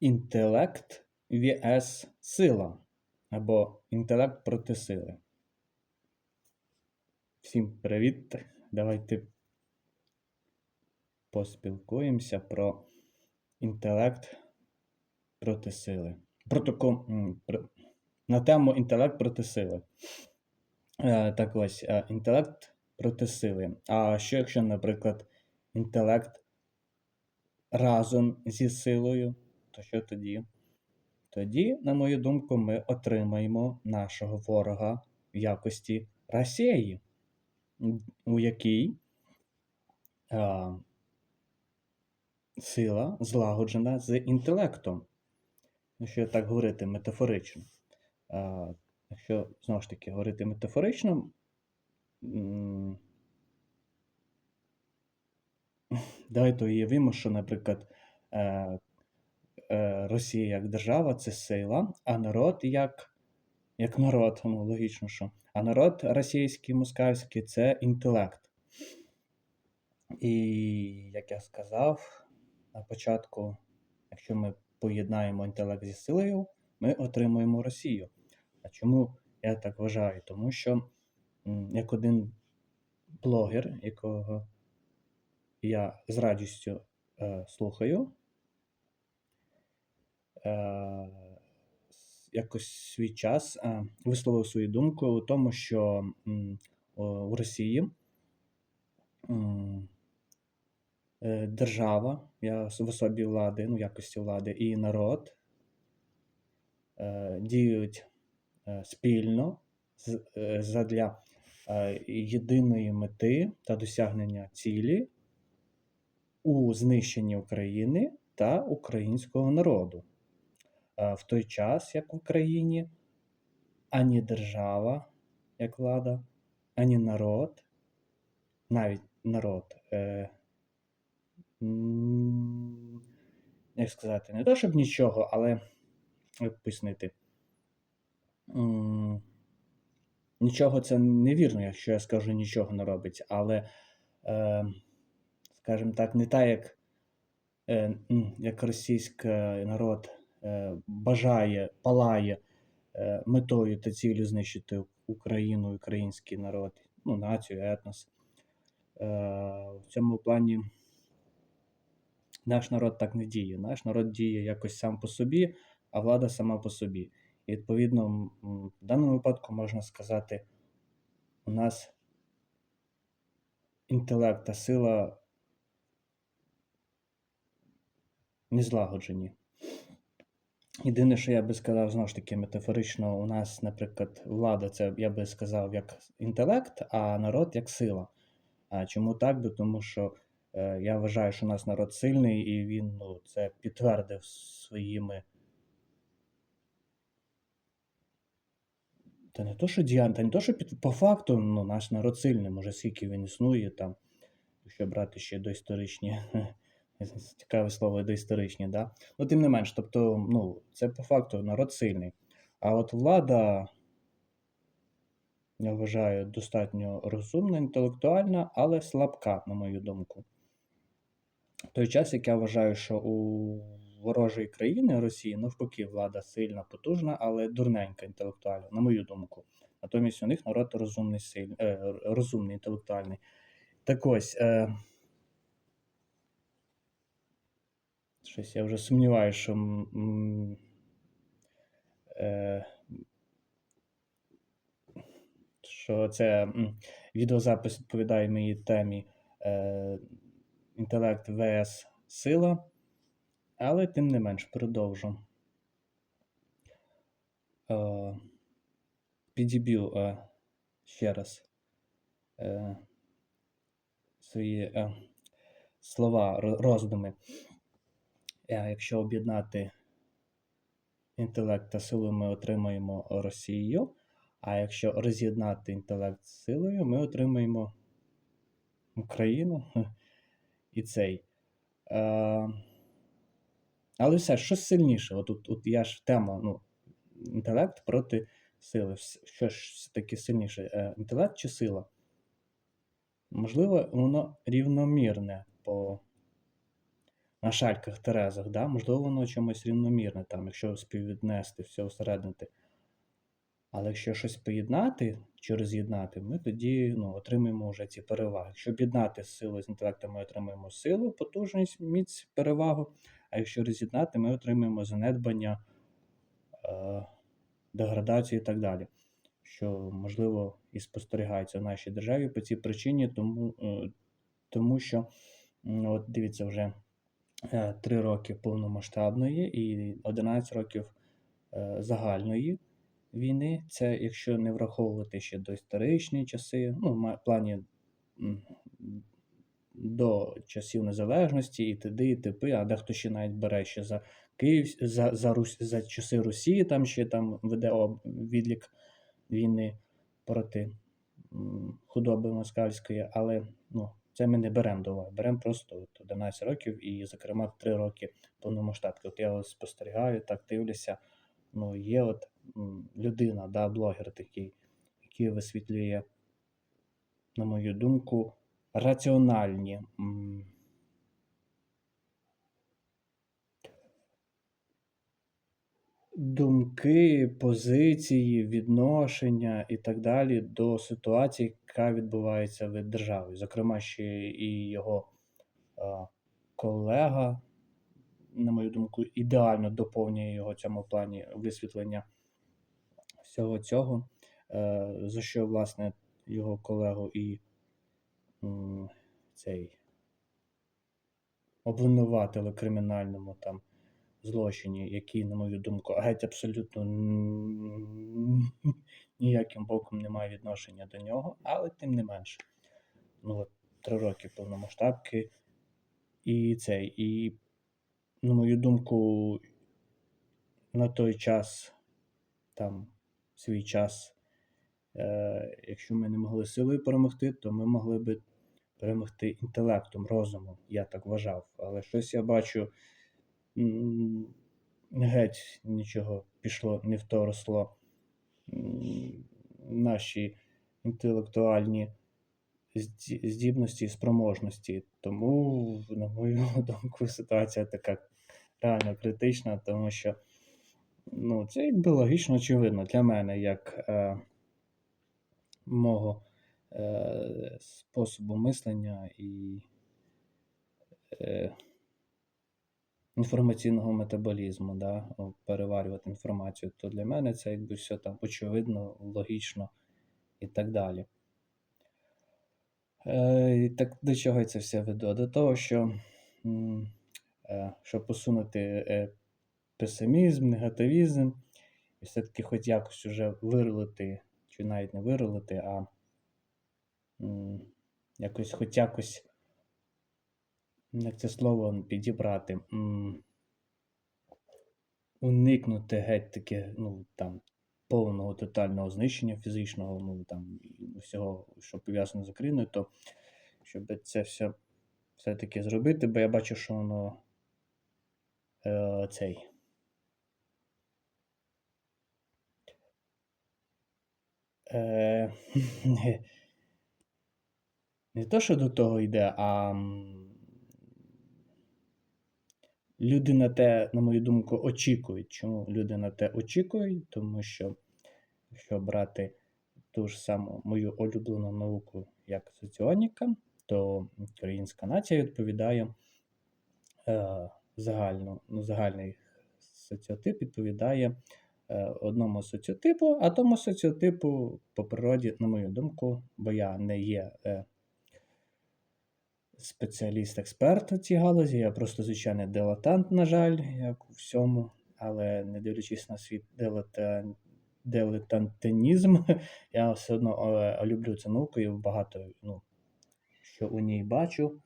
інтелект vs сила або інтелект проти сили. Всім привіт! Давайте поспілкуємося про інтелект проти сили. Протокол, м, на тему інтелект проти сили. Е, Так ось, е, інтелект проти сили. А що якщо, наприклад, інтелект разом зі силою, то що тоді? Тоді, на мою думку, ми отримаємо нашого ворога в якості Росії, у якій а, сила злагоджена з інтелектом. Якщо так говорити метафорично. А, якщо знову ж таки говорити метафорично, давайте уявимо, що, наприклад, е, Росія як держава це сила, а народ як, як народ, ну логічно, що. А народ російський, москальський це інтелект. І як я сказав на початку, якщо ми поєднаємо інтелект зі силою, ми отримуємо Росію. А чому я так вважаю? Тому що як один блогер, якого я з радістю е, слухаю, е, якось свій час е, висловив свою думку у тому, що у Росії е, держава, я в особі влади, ну, якості влади, і народ е, діють е, спільно е, задля е, єдиної мети та досягнення цілі у знищенні України та українського народу. В той час, як в Україні, ані держава, як влада, ані народ, навіть народ, е, як сказати, не то, щоб нічого, але як пояснити. Нічого це невірно, якщо я скажу нічого не робить, але, е, скажімо так, не так, як, е, як російський народ бажає, палає е, метою та цілею знищити Україну, український народ, ну, націю, етнос. Е, в цьому плані наш народ так не діє. Наш народ діє якось сам по собі, а влада сама по собі. І відповідно, в даному випадку можна сказати, у нас інтелект та сила не злагоджені. Єдине, що я би сказав, знову ж таки, метафорично, у нас, наприклад, влада, це я би сказав, як інтелект, а народ як сила. А чому так? Бо тому що е, я вважаю, що у нас народ сильний, і він ну, це підтвердив своїми. Та не то, що діянь, та не то, що під, по факту ну, наш народ сильний, може, скільки він існує там, якщо брати ще доісторичні, цікаве слово доісторичні, да? Ну, тим не менш, тобто, ну, це по факту народ сильний. А от влада, я вважаю, достатньо розумна, інтелектуальна, але слабка, на мою думку. В той час, як я вважаю, що у ворожої країни Росії, навпаки, влада сильна, потужна, але дурненька інтелектуально, на мою думку. Натомість у них народ розумний, силь... е, розумний, інтелектуальний. Так ось. Е... Щось я вже сумніваюся, що. Е... Що це відеозапис відповідає моїй темі е, інтелект ВС сила, але тим не менш продовжу. Е, підіб'ю е, ще раз е, свої е, слова, ро- роздуми. Якщо об'єднати інтелект та силу, ми отримаємо Росію. А якщо роз'єднати інтелект з силою, ми отримаємо Україну і цей. Але все, що сильніше? От, от, от я ж тема, ну, інтелект проти сили. Що ж все-таки сильніше? Е, інтелект чи сила? Можливо, воно рівномірне по, на шальках Терезах, да? можливо, воно чомусь рівномірне, там, якщо співвіднести, все усереднити. Але якщо щось поєднати чи роз'єднати, ми тоді ну, отримаємо вже ці переваги. Якщо об'єднати силу з інтелектом, ми отримаємо силу, потужність, міць, перевагу. А якщо роз'єднати, ми отримаємо занедбання, е, деградацію і так далі. Що, можливо, і спостерігається в нашій державі по цій причині, тому, е, тому що, от дивіться, вже 3 роки повномасштабної і 11 років е, загальної війни. Це якщо не враховувати ще доісторичні часи, ну, в плані до часів незалежності і т.д. і т.п., а дехто ще навіть бере ще за Київ, за, за, Русь, за часи Русі, там ще там веде відлік війни проти худоби москальської, але ну, це ми не беремо до уваги. Беремо просто от 11 років і, зокрема, 3 роки повномасштабки. От я ось спостерігаю, так дивлюся. Ну, є от людина, да, блогер такий, який висвітлює, на мою думку, раціональні. Думки, позиції, відношення і так далі до ситуації, яка відбувається в державі. Зокрема, ще і його е, колега, на мою думку, ідеально доповнює його цьому плані висвітлення всього цього, е, за що, власне, його колегу і цей обвинуватили кримінальному там злочині, який, на мою думку, геть абсолютно ніяким боком не має відношення до нього, але тим не менше. Ну, от, три роки повномасштабки і цей, і, на мою думку, на той час, там, свій час, е, якщо ми не могли силою перемогти, то ми могли би перемогти інтелектом, розумом, я так вважав. Але щось я бачу, геть нічого пішло, не в то росло. М, Наші інтелектуальні здібності і спроможності. Тому, на мою думку, ситуація така реально критична, тому що ну, це якби логічно очевидно для мене, як е, мого е, способу мислення і е, інформаційного метаболізму, да, переварювати інформацію, то для мене це якби все там очевидно, логічно і так далі. Е, і так до чого я це все веду? До того, що е, щоб посунути е, песимізм, негативізм, і все-таки хоч якось уже вирулити, чи навіть не вирулити, а якось хоч якось, як це слово підібрати, уникнути геть таки, ну там, повного тотального знищення фізичного, ну там всього, що пов'язано з Україною, то щоб це все все-таки зробити, бо я бачу, що воно е, цей. Е, не, то, що до того йде, а люди на те, на мою думку, очікують. Чому люди на те очікують? Тому що, якщо брати ту ж саму мою улюблену науку, як соціоніка, то українська нація відповідає е, загально, ну, загальний соціотип відповідає е, одному соціотипу, а тому соціотипу по природі, на мою думку, бо я не є е, спеціаліст-експерт у цій галузі, я просто звичайний дилетант, на жаль, як у всьому, але не дивлячись на свій дилетан, дилетантинізм, я все одно е, люблю цю науку і багато ну, що у ній бачу.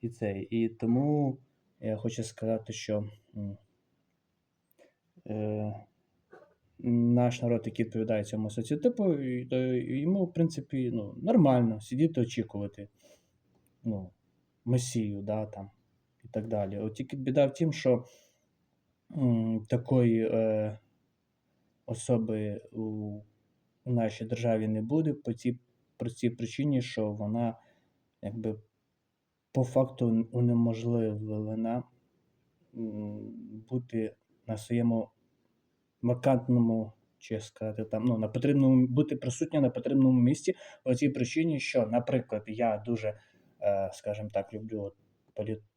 І це. І тому я хочу сказати, що е, наш народ, який відповідає цьому соціотипу, йому, в принципі, ну, нормально сидіти, очікувати ну, месію, да, там, і так далі. От тільки біда в тім, що м, такої е, особи у, нашій державі не буде по цій простій причині, що вона якби по факту унеможливлена бути на своєму вакантному, чи сказати там, ну, на потрібному, бути присутня на потрібному місці по цій причині, що, наприклад, я дуже, скажімо так, люблю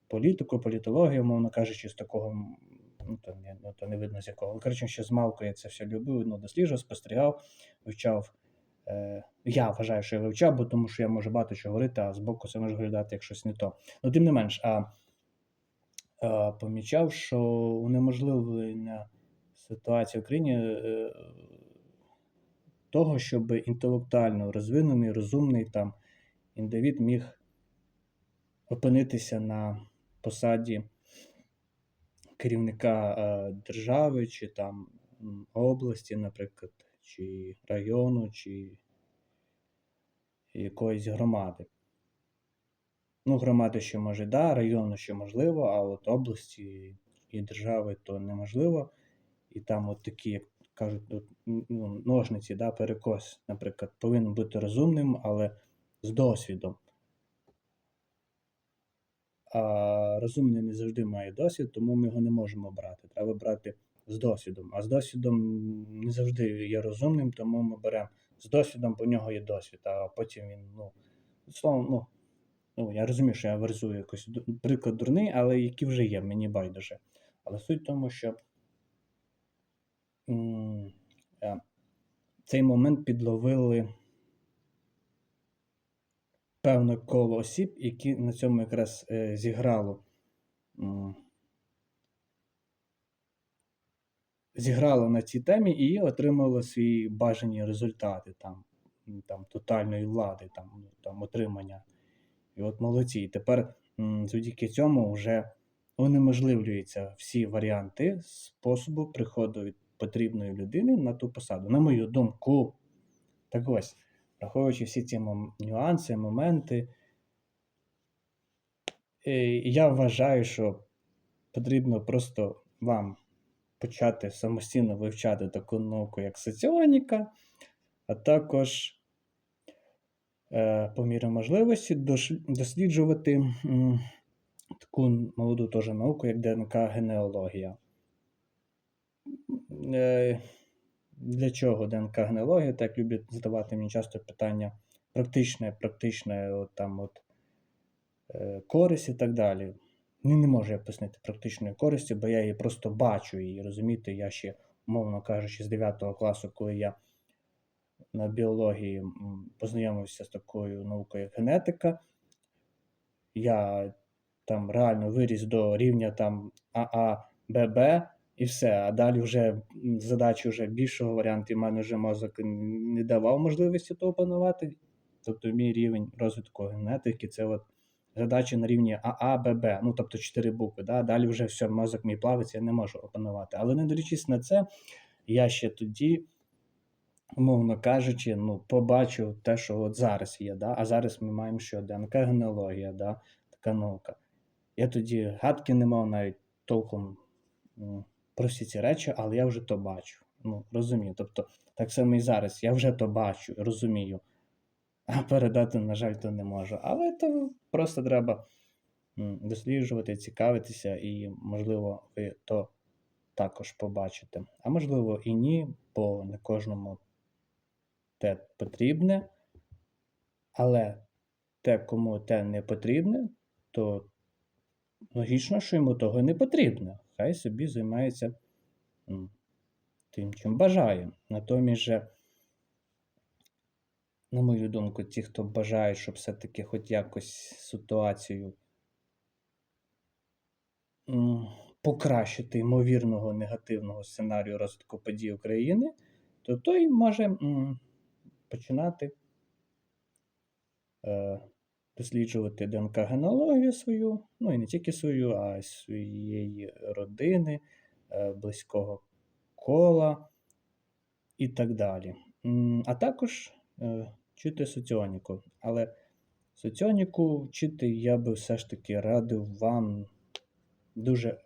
політику, політологію, мовно кажучи, з такого, ну, то не, ну, то не видно з якого. Коротше, ще з малку я це все любив, ну, досліджував, спостерігав, вивчав. Е, я вважаю, що я вивчав, бо тому що я можу багато чого говорити, а збоку це може виглядати як щось не то. Ну, тим не менш, а, а помічав, що унеможливлення ситуації в Україні е, того, щоб інтелектуально розвинений, розумний там індивід міг опинитися на посаді керівника е, держави, чи там області, наприклад, чи району, чи якоїсь громади. Ну, громади ще може, да, району ще можливо, а от області і держави то неможливо. І там от такі, як кажуть, ну, ножниці, да, перекос, наприклад, повинен бути розумним, але з досвідом. А розумний не завжди має досвід, тому ми його не можемо брати. Треба брати з досвідом. А з досвідом не завжди є розумним, тому ми беремо з досвідом, бо в нього є досвід, а потім він, ну, словом, ну, ну, я розумію, що я верзую якось приклад дурний, але які вже є, мені байдуже. Але суть в тому, що м, е, цей момент підловили певне коло осіб, які на цьому якраз е, зіграло. м, Зіграло на цій темі і отримало свої бажані результати там, там тотальної влади, там, ну, там отримання. І от молодці. І тепер завдяки цьому вже унеможливлюються всі варіанти способу приходу від потрібної людини на ту посаду. На мою думку, так ось, враховуючи всі ці нюанси, моменти, е, я вважаю, що потрібно просто вам почати самостійно вивчати таку науку, як соціоніка, а також е, по мірі можливості досліджувати таку молоду теж науку, як ДНК-генеалогія. Для чого ДНК-генеалогія? Так люблять задавати мені часто питання практичне, практичне, от там от е, користь і так далі. Ну, не можу я пояснити практичної користі, бо я її просто бачу її, розумієте, я ще, умовно кажучи, з 9 класу, коли я на біології познайомився з такою наукою, як генетика, я там реально виріс до рівня там АА, ББ і все. А далі вже задачі вже більшого варіанту, і в мене вже мозок не давав можливості то опанувати. Тобто мій рівень розвитку генетики це от задачі на рівні АА, ББ, ну тобто 4 букви. Да? Далі вже все, мозок мій плавиться, я не можу опанувати. Але не дивлячись на це, я ще тоді, умовно кажучи, ну, побачив те, що от зараз є. Да? А зараз ми маємо що ДНК-генеалогія, да? така наука. Я тоді гадки не мав навіть толком м, про всі ці речі, але я вже то бачу. Ну, розумію. Тобто, так само і зараз, я вже то бачу, розумію. А передати, на жаль, то не можу. Але то просто треба досліджувати, цікавитися, і, можливо, ви то також побачите. А можливо, і ні, бо не кожному те потрібне. Але те, кому те не потрібне, то логічно, що йому того не потрібно. Хай собі займається тим, чим бажає. Натомість же, на мою думку, ті, хто бажає, щоб все-таки хоч якось ситуацію покращити ймовірного негативного сценарію розвитку подій України, то той може починати е, досліджувати ДНК-генеалогію свою, ну і не тільки свою, а й своєї родини, е, близького кола і так далі. А також е, вчити соціоніку. Але соціоніку вчити я би все ж таки радив вам дуже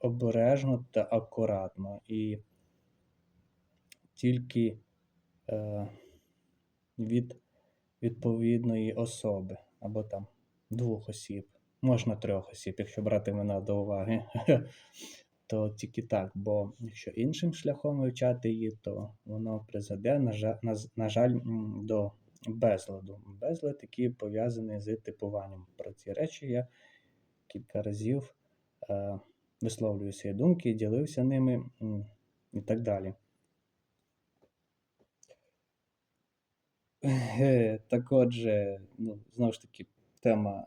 обережно та акуратно. І тільки е, від відповідної особи або там двох осіб. можна трьох осіб, якщо брати мене до уваги, то тільки так. Бо якщо іншим шляхом вивчати її, то воно призведе, на жаль, до безладу. Безлад, який пов'язаний з типуванням. Про ці речі я кілька разів е, висловлюю свої думки, ділився ними і так далі. Так отже, ну, знову ж таки, тема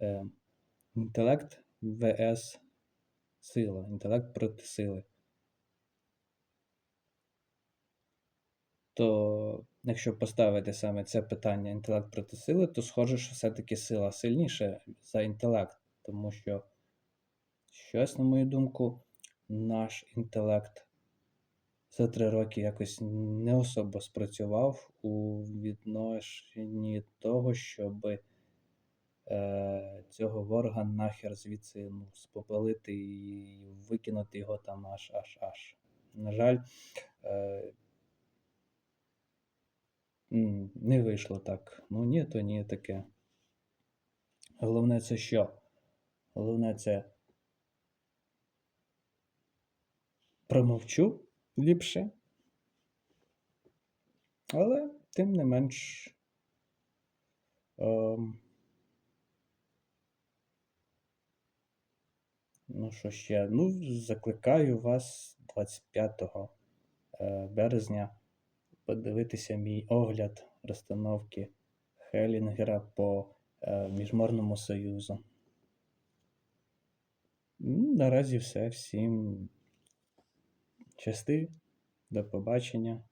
е, інтелект ВС сила, інтелект проти сили. То якщо поставити саме це питання інтелект проти сили, то схоже, що все-таки сила сильніша за інтелект, тому що щось, на мою думку, наш інтелект за три роки якось не особо спрацював у відношенні того, щоб е, цього ворога нахер звідси ну, спопелити і викинути його там аж аж аж. На жаль, е, не вийшло так. Ну ні, то ні, таке. Головне це що? Головне це промовчу ліпше. Але тим не менш. Ем, ну, що ще? Ну, закликаю вас 25 е, березня подивитися мій огляд розстановки Хелінгера по е, Міжморному Союзу. Наразі все. Всім щасти. До побачення.